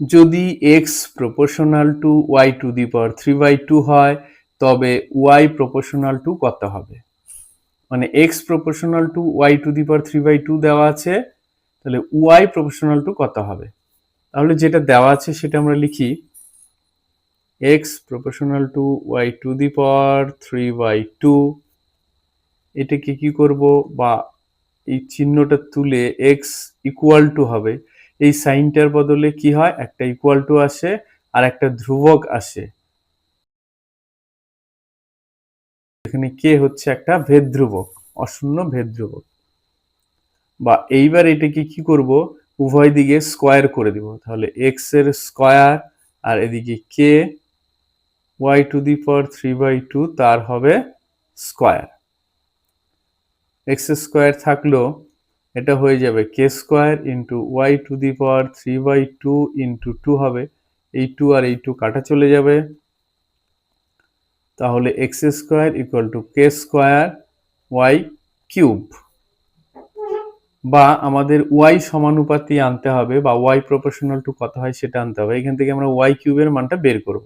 যদি x proportional to y to the power three by two হয়, তবে Y proportional to কত হবে? মানে x proportional to y to the power three by two দেওয়া আছে, তাহলে ওয়াই প্রপোর্শনাল টু কত হবে? তাহলে যেটা দেওয়া আছে সেটা আমরা লিখি x proportional to y to the power three by two এটাকে কি করব? বা এই চিহ্নটা তুলে এক্স ইকুয়াল টু হবে। এই সাইনটার বদলে কি হয়? একটা ইকুয়াল টু আসে আর একটা ধ্রুবক আসে। এখানে কে হচ্ছে একটা ভেদ ধ্রুবক অশূন্য ভেদ ধ্রুবক বা এইবার এটাকে কি করব? উভয় দিকে স্কোয়ার করে দিব। তাহলে এক্সের স্কোয়ার আর এদিকে k y to the power three by two তার হবে স্কোয়ার এক্স স্কোয়ার থাকল এটা হয়ে যাবে k square into y to the power three by two into two হবে। এই টু আর এই টু কাটা চলে যাবে। তাহলে x square equal to k square y cube বা আমাদের ওয়াই সমানুপাতি আনতে হবে বা ওয়াই প্রপোর্শনাল টু কত হয় সেটা আনতে হবে। এখান থেকে আমরা ওয়াই কিউবের মানটা বের করব।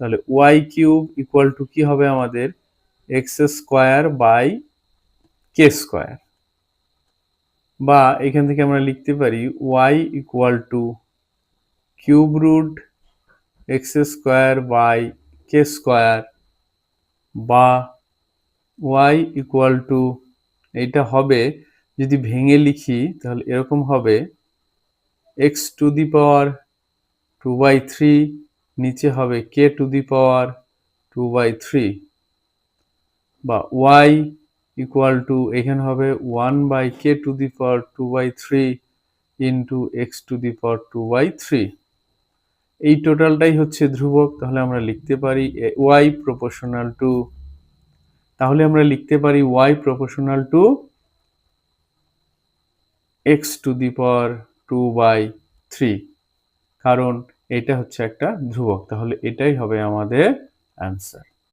তাহলে ওয়াই কিউব ইকুয়াল টু কি হবে আমাদের? X square by k square বা এখান থেকে আমরা লিখতে পারি y equal to cube root x square by k square বা ওয়াই ইকুয়াল টু এইটা হবে, যদি ভেঙে লিখি তাহলে এরকম হবে x to the power two by three নিচে হবে k to the power two by three বা ওয়াই ইকুয়াল টু এখানে হবে one by k to the power two by three into x to the power two by three এই টোটালটাই হচ্ছে ধ্রুবক, তাহলে আমরা লিখতে পারি ওয়াই প্রপোর্শনাল টু তাহলে আমরা লিখতে পারি y proportional to x to the power two by three কারণ এটা হচ্ছে একটা ধ্রুবক, তাহলে এটাই হবে আমাদের অ্যান্সার